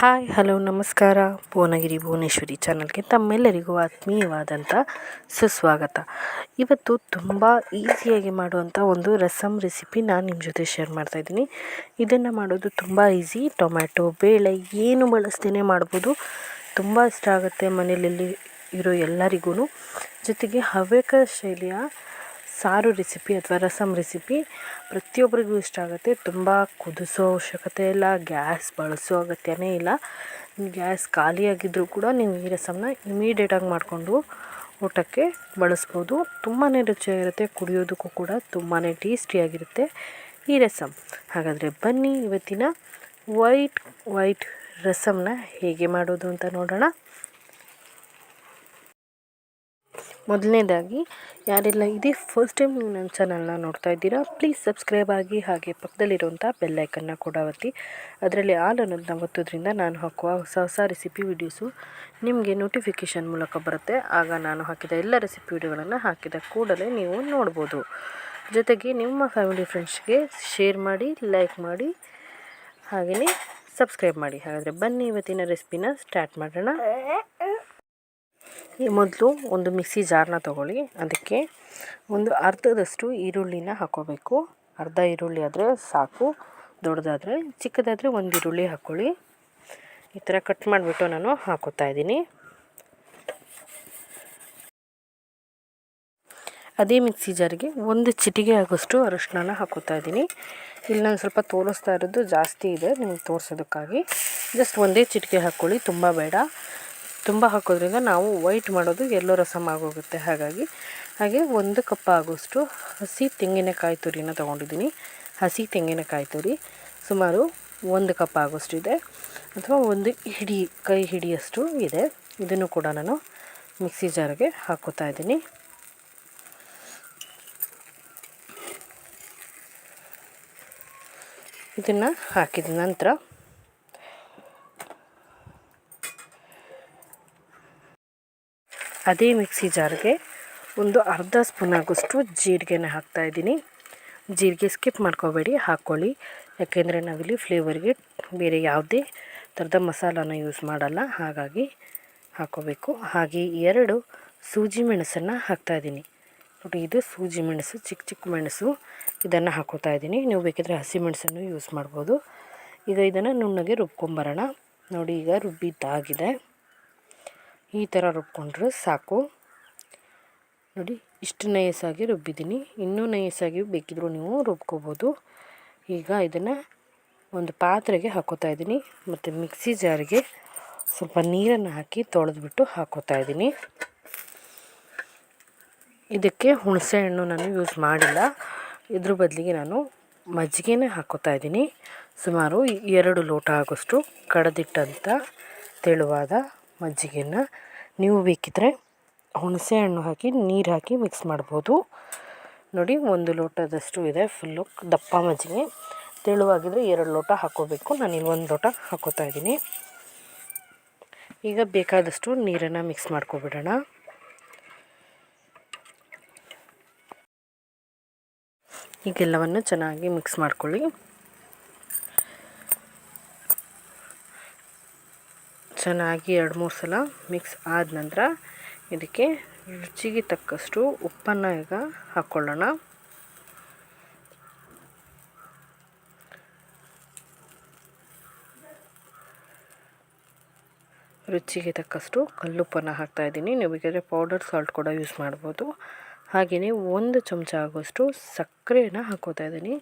Hi, hello, ನಮಸ್ಕಾರ. ಭುವನಗಿರಿ ಭುವನೇಶ್ವರಿ ಚಾನಲ್ಗೆ ತಮ್ಮೆಲ್ಲರಿಗೂ ಆತ್ಮೀಯವಾದಂಥ ಸುಸ್ವಾಗತ. ಇವತ್ತು ತುಂಬ ಈಸಿಯಾಗಿ ಮಾಡುವಂಥ ಒಂದು ರಸಮ್ ರೆಸಿಪಿ ನಾನು ನಿಮ್ಮ ಜೊತೆ ಶೇರ್ ಮಾಡ್ತಾಯಿದ್ದೀನಿ ಇದನ್ನು ಮಾಡೋದು ತುಂಬ ಈಸಿ. ಟೊಮ್ಯಾಟೊ, ಬೇಳೆ ಏನು ಬಳಸ್ದೇ ಮಾಡ್ಬೋದು. ತುಂಬ ಇಷ್ಟ ಆಗುತ್ತೆ ಮನೆಯಲ್ಲಿ ಇರೋ ಎಲ್ಲರಿಗೂ ಜೊತೆಗೆ ಹವ್ಯಕ ಶೈಲಿಯ ಸಾರು ರೆಸಿಪಿ ಅಥವಾ ರಸಮ್ ರೆಸಿಪಿ ಪ್ರತಿಯೊಬ್ಬರಿಗೂ ಇಷ್ಟ ಆಗುತ್ತೆ. ತುಂಬ ಕುದಿಸೋ ಅವಶ್ಯಕತೆ ಇಲ್ಲ, ಗ್ಯಾಸ್ ಬಳಸೋ ಅಗತ್ಯನೇ ಇಲ್ಲ. ಗ್ಯಾಸ್ ಖಾಲಿಯಾಗಿದ್ದರೂ ಕೂಡ ನೀವು ಈ ರಸಮನ್ನ ಇಮಿಡಿಯೇಟಾಗಿ ಮಾಡಿಕೊಂಡು ಊಟಕ್ಕೆ ಬಳಸ್ಬೋದು. ತುಂಬಾ ರುಚಿಯಾಗಿರುತ್ತೆ, ಕುಡಿಯೋದಕ್ಕೂ ಕೂಡ ತುಂಬಾ ಟೇಸ್ಟಿಯಾಗಿರುತ್ತೆ ಈ ರಸಮ್. ಹಾಗಾದರೆ ಬನ್ನಿ ಇವತ್ತಿನ ವೈಟ್ ವೈಟ್ ರಸಮ್ನ ಹೇಗೆ ಮಾಡೋದು ಅಂತ ನೋಡೋಣ. ಮೊದಲನೇದಾಗಿ, ಯಾರೆಲ್ಲ ಇದೇ ಫಸ್ಟ್ ಟೈಮ್ ನೀವು ನನ್ನ ಚಾನಲ್ನ ನೋಡ್ತಾ ಇದ್ದೀರಾ ಪ್ಲೀಸ್ ಸಬ್ಸ್ಕ್ರೈಬ್ ಆಗಿ ಹಾಗೆ ಪಕ್ಕದಲ್ಲಿರುವಂಥ ಬೆಲ್ಲೈಕನ್ನ ಕೂಡ ಒತ್ತಿ. ಅದರಲ್ಲಿ ಆಲ್ ಅನ್ನೋದನ್ನ ಒತ್ತೋದ್ರಿಂದ ನಾನು ಹಾಕುವ ಹೊಸ ಹೊಸ ರೆಸಿಪಿ ವೀಡಿಯೋಸು ನಿಮಗೆ ನೋಟಿಫಿಕೇಷನ್ ಮೂಲಕ ಬರುತ್ತೆ. ಆಗ ನಾನು ಹಾಕಿದ ಎಲ್ಲ ರೆಸಿಪಿ ವೀಡಿಯೋಗಳನ್ನು ಹಾಕಿದ ಕೂಡಲೇ ನೀವು ನೋಡ್ಬೋದು. ಜೊತೆಗೆ ನಿಮ್ಮ ಫ್ಯಾಮಿಲಿ ಫ್ರೆಂಡ್ಸ್ಗೆ ಶೇರ್ ಮಾಡಿ ಲೈಕ್ ಮಾಡಿ ಹಾಗೆಯೇ ಸಬ್ಸ್ಕ್ರೈಬ್ ಮಾಡಿ. ಹಾಗಾದರೆ ಬನ್ನಿ ಇವತ್ತಿನ ರೆಸಿಪಿನ ಸ್ಟಾರ್ಟ್ ಮಾಡೋಣ. ಮೊದಲು ಒಂದು ಮಿಕ್ಸಿ ಜಾರನ್ನ ತಗೊಳ್ಳಿ. ಅದಕ್ಕೆ ಒಂದು ಅರ್ಧದಷ್ಟು ಈರುಳ್ಳಿನ ಹಾಕ್ಕೋಬೇಕು ಅರ್ಧ ಈರುಳ್ಳಿ ಆದರೆ ಸಾಕು, ದೊಡ್ಡದಾದರೆ ಚಿಕ್ಕದಾದರೆ ಒಂದು ಈರುಳ್ಳಿ ಹಾಕ್ಕೊಳ್ಳಿ ಈ ಥರ ಕಟ್ ಮಾಡಿಬಿಟ್ಟು ನಾನು ಹಾಕೋತಾ ಇದ್ದೀನಿ. ಅದೇ ಮಿಕ್ಸಿ ಜಾರಿಗೆ ಒಂದು ಚಿಟಿಗೆ ಆಗೋಷ್ಟು ಅರಶಿನ ಹಾಕೋತಾ ಇದ್ದೀನಿ. ಇಲ್ಲಿ ನಾನು ಸ್ವಲ್ಪ ತೋರಿಸ್ತಾ ಇರೋದು ಜಾಸ್ತಿ ಇದೆ, ನಿಮಗೆ ತೋರಿಸೋದಕ್ಕಾಗಿ. ಜಸ್ಟ್ ಒಂದೇ ಚಿಟಿಕೆ ಹಾಕ್ಕೊಳ್ಳಿ ತುಂಬ ಬೇಡ. ತುಂಬ ಹಾಕೋದ್ರಿಂದ ನಾವು ವೈಟ್ ಮಾಡೋದು ಎಲ್ಲೋ ರಸಮ್ ಆಗೋಗುತ್ತೆ. ಹಾಗಾಗಿ ಹಾಗೆ ಒಂದು ಕಪ್ ಆಗೋಷ್ಟು ಹಸಿ ತೆಂಗಿನಕಾಯಿ ತುರಿನ ತೊಗೊಂಡಿದ್ದೀನಿ. ಹಸಿ ತೆಂಗಿನಕಾಯಿ ತುರಿ ಸುಮಾರು ಒಂದು ಕಪ್ ಆಗೋಷ್ಟು ಇದೆ. ಅಥವಾ ಒಂದು ಹಿಡಿ, ಕೈ ಹಿಡಿಯಷ್ಟು ಇದೆ. ಇದನ್ನು ಕೂಡ ನಾನು ಮಿಕ್ಸಿ ಜಾರಿಗೆ ಹಾಕೋತಾ ಇದ್ದೀನಿ. ಇದನ್ನು ಹಾಕಿದ ನಂತರ ಅದೇ ಮಿಕ್ಸಿ ಜಾರ್ಗೆ ಒಂದು ಅರ್ಧ ಸ್ಪೂನ್ ಆಗೋಷ್ಟು ಜೀರಿಗೆನ ಹಾಕ್ತಾಯಿದ್ದೀನಿ ಜೀರಿಗೆ ಸ್ಕಿಪ್ ಮಾಡ್ಕೋಬೇಡಿ, ಹಾಕ್ಕೊಳ್ಳಿ. ಯಾಕೆಂದರೆ ನಾವಿಲ್ಲಿ ಫ್ಲೇವರ್ಗೆ ಬೇರೆ ಯಾವುದೇ ಥರದ ಮಸಾಲಾನ ಯೂಸ್ ಮಾಡಲ್ಲ, ಹಾಗಾಗಿ ಹಾಕೋಬೇಕು ಹಾಗೆ ಎರಡು ಸೂಜಿ ಮೆಣಸನ್ನು ಹಾಕ್ತಾಯಿದ್ದೀನಿ ನೋಡಿ, ಇದು ಸೂಜಿ ಮೆಣಸು, ಚಿಕ್ಕ ಚಿಕ್ಕ ಮೆಣಸು. ಇದನ್ನು ಹಾಕೋತಾ ಇದ್ದೀನಿ. ನೀವು ಬೇಕಿದ್ರೆ ಹಸಿ ಮೆಣಸನ್ನು ಯೂಸ್ ಮಾಡ್ಬೋದು. ಈಗ ಇದನ್ನು ನುಣ್ಣಗೆ ರುಬ್ಕೊಂಬರೋಣ. ನೋಡಿ, ಈಗ ರುಬ್ಬಿದ್ದಾಗಿದೆ. ಈ ಥರ ರುಬ್ಕೊಂಡ್ರೆ ಸಾಕು. ನೋಡಿ, ಇಷ್ಟು ನಯಸ್ಸಾಗಿ ರುಬ್ಬಿದ್ದೀನಿ. ಇನ್ನೂ ನಯಸ್ಸಾಗಿ ಬೇಕಿದ್ರೂ ನೀವು ರುಬ್ಕೋಬೋದು. ಈಗ ಇದನ್ನು ಒಂದು ಪಾತ್ರೆಗೆ ಹಾಕೋತಾ ಇದ್ದೀನಿ. ಮತ್ತು ಮಿಕ್ಸಿ ಜಾರಿಗೆ ಸ್ವಲ್ಪ ನೀರನ್ನು ಹಾಕಿ ತೊಳೆದ್ಬಿಟ್ಟು ಹಾಕೋತಾ ಇದ್ದೀನಿ. ಇದಕ್ಕೆ ಹುಣಸೆ ಹಣ್ಣು ನಾನು ಯೂಸ್ ಮಾಡಿಲ್ಲ. ಇದ್ರ ಬದಲಿಗೆ ನಾನು ಮಜ್ಜಿಗೆನೇ ಹಾಕೋತಾ ಇದ್ದೀನಿ. ಸುಮಾರು ಎರಡು ಲೋಟ ಆಗೋಷ್ಟು ಕಡದಿಟ್ಟಂಥ ತೆಳುವಾದ ಮಜ್ಜಿಗೆನ ನೀವು ಬೇಕಿದ್ದರೆ ಹುಣಸೆ ಹಣ್ಣು ಹಾಕಿ, ನೀರು ಹಾಕಿ ಮಿಕ್ಸ್ ಮಾಡ್ಬೋದು. ನೋಡಿ, ಒಂದು ಲೋಟದಷ್ಟು ಇದೆ ಫುಲ್ಲು ದಪ್ಪ ಮಜ್ಜಿಗೆ. ತೆಳುವಾಗಿದ್ದರೆ ಎರಡು ಲೋಟ ಹಾಕೋಬೇಕು. ನಾನು ಇಲ್ಲಿ ಒಂದು ಲೋಟ ಹಾಕೋತಾ ಇದ್ದೀನಿ. ಈಗ ಬೇಕಾದಷ್ಟು ನೀರನ್ನು ಮಿಕ್ಸ್ ಮಾಡ್ಕೊಬಿಡೋಣ. ಈಗೆಲ್ಲವನ್ನು ಚೆನ್ನಾಗಿ ಮಿಕ್ಸ್ ಮಾಡ್ಕೊಳ್ಳಿ. ಚೆನ್ನಾಗಿ ಎರಡು ಮೂರು ಸಲ ಮಿಕ್ಸ್ ಆದ ನಂತರ ಇದಕ್ಕೆ ರುಚಿಗೆ ತಕ್ಕಷ್ಟು ಉಪ್ಪನ್ನು ಈಗ ಹಾಕ್ಕೊಳ್ಳೋಣ ರುಚಿಗೆ ತಕ್ಕಷ್ಟು ಕಲ್ಲುಪ್ಪನ್ನು ಹಾಕ್ತಾಯಿದ್ದೀನಿ ನೀವು ಬೇಕಾದರೆ ಪೌಡರ್, ಸಾಲ್ಟ್ ಕೂಡ ಯೂಸ್ ಮಾಡ್ಬೋದು. ಹಾಗೆಯೇ ಒಂದು ಚಮಚ ಆಗೋಷ್ಟು ಸಕ್ಕರೆಯನ್ನು ಹಾಕೋತಾ ಇದ್ದೀನಿ.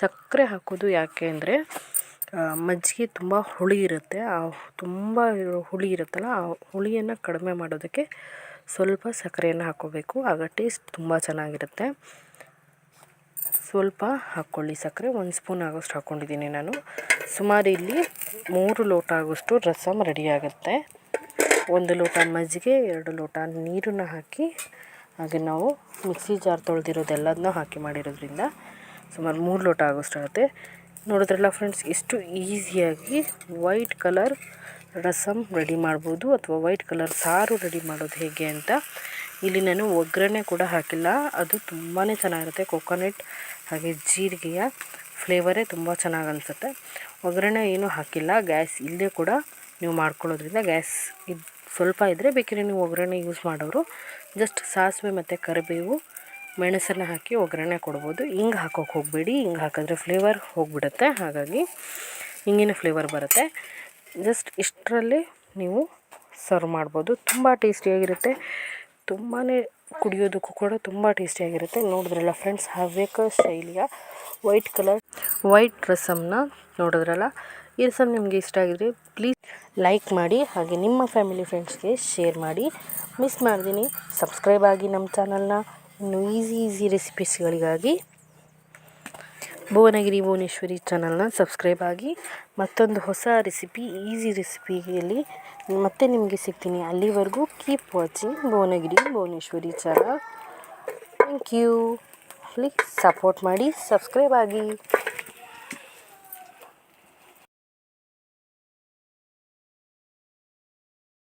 ಸಕ್ಕರೆ ಹಾಕೋದು ಯಾಕೆ ಅಂದರೆ ಮಜ್ಜಿಗೆ ತುಂಬ ಹುಳಿ ಇರುತ್ತೆ. ಆ ತುಂಬ ಹುಳಿ ಇರುತ್ತಲ್ಲ, ಆ ಹುಳಿಯನ್ನು ಕಡಿಮೆ ಮಾಡೋದಕ್ಕೆ ಸ್ವಲ್ಪ ಸಕ್ಕರೆಯನ್ನು ಹಾಕ್ಕೋಬೇಕು ಆಗ ಟೇಸ್ಟ್ ತುಂಬ ಚೆನ್ನಾಗಿರುತ್ತೆ. ಸ್ವಲ್ಪ ಹಾಕ್ಕೊಳ್ಳಿ ಸಕ್ಕರೆ. ಒಂದು ಸ್ಪೂನ್ ಆಗೋಷ್ಟು ಹಾಕ್ಕೊಂಡಿದ್ದೀನಿ ನಾನು. ಸುಮಾರು ಇಲ್ಲಿ ಮೂರು ಲೋಟ ಆಗೋಷ್ಟು ರಸಮ್ ರೆಡಿ ಆಗುತ್ತೆ. ಒಂದು ಲೋಟ ಮಜ್ಜಿಗೆ, ಎರಡು ಲೋಟ ನೀರನ್ನು ಹಾಕಿ, ಹಾಗೆ ನಾವು ಮಿಕ್ಸಿ ಜಾರ್ ತೊಳೆದಿರೋದೆಲ್ಲದನ್ನೂ ಹಾಕಿ ಮಾಡಿರೋದ್ರಿಂದ ಸುಮಾರು ಮೂರು ಲೋಟ ಆಗೋಷ್ಟು ಆಗುತ್ತೆ. ನೋಡಿದ್ರಲ್ಲ ಫ್ರೆಂಡ್ಸ್ ಎಷ್ಟು ಈಸಿಯಾಗಿ ವೈಟ್ ಕಲರ್ ರಸಮ್ ರೆಡಿ ಮಾಡ್ಬೋದು ಅಥವಾ ವೈಟ್ ಕಲರ್ ಸಾರು ರೆಡಿ ಮಾಡೋದು ಹೇಗೆ ಅಂತ. ಇಲ್ಲಿ ನಾನು ಒಗ್ಗರಣೆ ಕೂಡ ಹಾಕಿಲ್ಲ. ಅದು ತುಂಬಾ ಚೆನ್ನಾಗಿರುತ್ತೆ. ಕೊಕೊನೆಟ್ ಹಾಗೆ ಜೀರಿಗೆಯ ಫ್ಲೇವರೇ ತುಂಬ ಚೆನ್ನಾಗಿ ಅನಿಸುತ್ತೆ. ಒಗ್ಗರಣೆ ಏನೂ ಹಾಕಿಲ್ಲ. ಗ್ಯಾಸ್ ಇಲ್ಲದೆ ಕೂಡ ನೀವು ಮಾಡ್ಕೊಳ್ಳೋದ್ರಿಂದ ಗ್ಯಾಸ್ ಇದು ಸ್ವಲ್ಪ ಇದ್ದರೆ ಬೇಕಿದ್ರೆ ನೀವು ಒಗ್ಗರಣೆ ಯೂಸ್ ಮಾಡೋರು. ಜಸ್ಟ್ ಸಾಸಿವೆ ಮತ್ತು ಕರಿಬೇವು ಮೆಣಸನ್ನು ಹಾಕಿ ಒಗ್ಗರಣೆ ಕೊಡ್ಬೋದು. ಹಿಂಗೆ ಹಾಕೋಕೆ ಹೋಗಬೇಡಿ. ಹಿಂಗೆ ಹಾಕಿದ್ರೆ ಫ್ಲೇವರ್ ಹೋಗಿಬಿಡುತ್ತೆ. ಹಾಗಾಗಿ ಹಿಂಗಿನ ಫ್ಲೇವರ್ ಬರುತ್ತೆ. ಜಸ್ಟ್ ಇಷ್ಟರಲ್ಲಿ ನೀವು ಸರ್ವ್ ಮಾಡ್ಬೋದು. ತುಂಬ ಟೇಸ್ಟಿಯಾಗಿರುತ್ತೆ ತುಂಬಾ ಕುಡಿಯೋದಕ್ಕೂ ಕೂಡ ತುಂಬ ಟೇಸ್ಟಿಯಾಗಿರುತ್ತೆ ನೋಡಿದ್ರಲ್ಲ ಫ್ರೆಂಡ್ಸ್ ಹವ್ಯಕ ಶೈಲಿಯ ವೈಟ್ ಕಲರ್ ವೈಟ್ ರಸಮ್ನ ನೋಡಿದ್ರಲ್ಲ? ಈ ರಸಮ್ ನಿಮಗೆ ಇಷ್ಟ ಆಗಿದ್ರೆ ಪ್ಲೀಸ್ ಲೈಕ್ ಮಾಡಿ, ಹಾಗೆ ನಿಮ್ಮ ಫ್ಯಾಮಿಲಿ ಫ್ರೆಂಡ್ಸ್ಗೆ ಶೇರ್ ಮಾಡಿ. ಮಿಸ್ ಮಾಡ್ತೀನಿ. ಸಬ್ಸ್ಕ್ರೈಬ್ ಆಗಿ ನಮ್ಮ ಚಾನಲ್ನ ಇನ್ನು ಈಸಿ ಈಸಿ ರೆಸಿಪೀಸ್ಗಳಿಗಾಗಿ ಭುವನಗಿರಿ ಭುವನೇಶ್ವರಿ ಚಾನಲ್ನ ಸಬ್ಸ್ಕ್ರೈಬ್ ಆಗಿ ಮತ್ತೊಂದು ಹೊಸ ರೆಸಿಪಿ ಈಸಿ ರೆಸಿಪಿಯಲ್ಲಿ ಮತ್ತೆ ನಿಮಗೆ ಸಿಗ್ತೀನಿ. ಅಲ್ಲಿವರೆಗೂ keep watching Bhuvanagiri Bhuvaneshwari channel thank you please support ಮಾಡಿ ಸಬ್ಸ್ಕ್ರೈಬ್ ಆಗಿ.